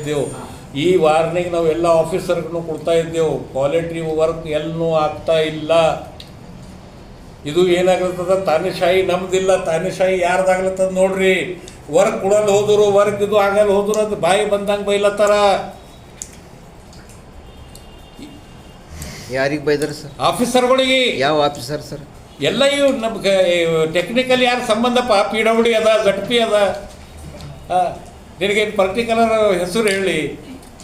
ಇದ್ದೆವು. ಈ ವಾರ್ನಿಂಗ್ ನಾವು ಎಲ್ಲ ಆಫೀಸರ್ಗೂ ಕೊಡ್ತಾ ಇದ್ದೆವು. ಕ್ವಾಲಿಟಿ ವರ್ಕ್ ಎಲ್ಲೂ ಆಗ್ತಾ ಇಲ್ಲ. ಇದು ಏನಾಗ್ಲತ್ತದ? ತಾನಿಶಾಹಿ ನಮ್ದಿಲ್ಲ. ತಾನಿಶಾಹಿ ಯಾರ್ದಾಗ್ಲತ್ತದ ನೋಡ್ರಿ? ವರ್ಕ್ ಕೊಡಲ್ ಹೋದ್ರು ವರ್ಕ್ ಇದು ಆಗಲ್ಲ ಹೋದ್ರು ಅದು ಬಾಯಿ ಬಂದಂಗೆ ಬೈಲತ್ತಾರ. ಯಾರಿಗೆ ಬೈದಾರ ಸರ್? ಆಫೀಸರ್ಗಳಿಗೆ. ಯಾವ ಆಫೀಸರ್ ಸರ್? ಎಲ್ಲ ಇವು ನಮ್ಗೆ ಟೆಕ್ನಿಕಲ್ ಯಾರು ಸಂಬಂಧಪ್ಪ? ಪಿ ಡಬ್ಲ್ಯೂ ಡಿ ಅದ ಜಡ್ ಪಿ ಅದ. ನಿನಗೆ ಪರ್ಟಿಕ್ಯುಲರ್ ಹೆಸರು ಹೇಳಿ.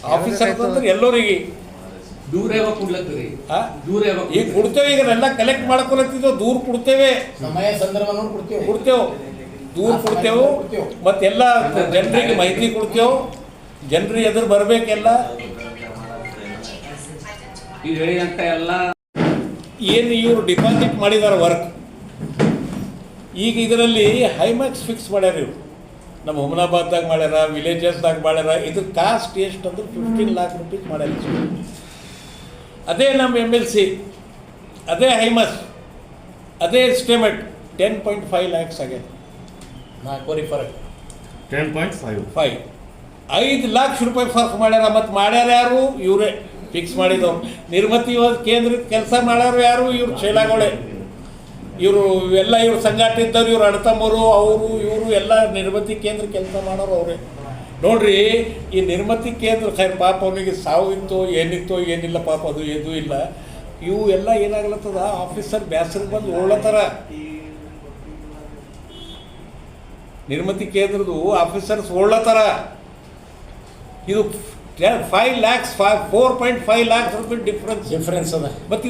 ಆಫೀಸರ್ ಅಂದ್ರೆ ಎಲ್ಲರಿಗೆ. ದೂರ ಯಾವಾಗ ಕೊಡ್ಲತ್ತೀರಿ. ಆ? ದೂರ ಯಾವಾಗ ಈಗ ಕೊಡ್ತೇವೆ ಈಗ ಎಲ್ಲ ಕಲೆಕ್ಟ್ ಮಾಡ್ಕೊಳತ್ತಿದ್ದೆವು ದೂರ ಕೊಡ್ತೇವೆ. ಸಮಯ ಸಂದರ್ಭ ನೋಡಿ ಕೊಡ್ತೀವಿ. ಕೊಡ್ತೇವೆ. ದೂರ ಕೊಡ್ತೇವೆ. ಮತ್ತೆಲ್ಲ ಜನರಿಗೆ ಮಾಹಿತಿ ಕೊಡ್ತೇವೆ. ಜನರಿಗೆ ಎದುರು ಬರಬೇಕೆಲ್ಲ. ಈಗ ಹೇಳಿದಂತ ಎಲ್ಲ ಏನು ಇವರು ಡಿಪಾಸಿಟ್ ಮಾಡಿದಾರೆ ವರ್ಕ್ ಈಗ ಇದರಲ್ಲಿ ಹೈಮ್ಯಾಕ್ಸ್ ಫಿಕ್ಸ್ ಮಾಡ್ಯಾರ ಇವರು. ನಮ್ಮ ಹುಮನಾಬಾದ್ದಾಗ ಮಾಡ್ಯಾರ ವಿಲೇಜಸ್ದಾಗ ಮಾಡ್ಯಾರ ಇದು ಕಾಸ್ಟ್ ಎಷ್ಟು ಅಂದ್ರೆ ಫಿಫ್ಟೀನ್ ಲ್ಯಾಕ್ ರುಪೀಸ್ ಮಾಡ್ಯಾರ ಅದೇ ನಮ್ಮ ಎಂ ಎಲ್ ಸಿ ಅದೇ ಹೈಮಸ್ ಅದೇ estimate ten point five lakhs ಆಗ್ಯದ. ನಾಲ್ಕೂವರೆ ಫರಕ್. ಟೆನ್ ಪಾಯಿಂಟ್ ಫೈವ್ ಫೈವ್ ಐದು ಲಕ್ಷ ರೂಪಾಯಿ ಫರ್ಕ್ ಮಾಡ್ಯಾರ ಮತ್ತು ಮಾಡ್ಯಾರ ಯಾರು? ಇವರೇ. ಫಿಕ್ಸ್ ಮಾಡಿದವ್ರು. ನಿರ್ಮತಿ ಕೇಂದ್ರದ ಕೆಲಸ ಮಾಡ್ಯಾರು ಯಾರು? ಇವ್ರು ಶೈಲಾಗೋಳೆ ಇವರು ಎಲ್ಲ ಇವರು ಸಂಘಟನೆ ಇದ್ದವ್ರು ಇವರು ಅಣ್ತಮ್ಮರು ಅವರು ಇವರು ಎಲ್ಲ ನಿರ್ಮತಿ ಕೇಂದ್ರ ಕೆಲಸ ಮಾಡೋರು ಅವರೇ. ನೋಡ್ರಿ ಈ ನಿರ್ಮತಿ ಕೇಂದ್ರ ಸರ್ ಪಾಪ ಅವನಿಗೆ ಸಾವು ಇತ್ತು ಏನಿತ್ತು ಏನಿಲ್ಲ ಪಾಪ ಅದು ಏನೂ ಇಲ್ಲ. ಇವು ಎಲ್ಲ ಏನಾಗ್ಲತ್ತದ? ಆಫೀಸರ್ ಬ್ಯಾಸರಿಗೆ ಬಂದು ಓಡ್ಲತ್ತಾರ. ನಿರ್ಮತಿ ಕೇಂದ್ರದ್ದು ಆಫೀಸರ್ಸ್ ಓಡ್ಲತ್ತಾರ. ಇದು five lakhs five four point five lakhs rupees difference difference ಅದ. ಮತ್ತು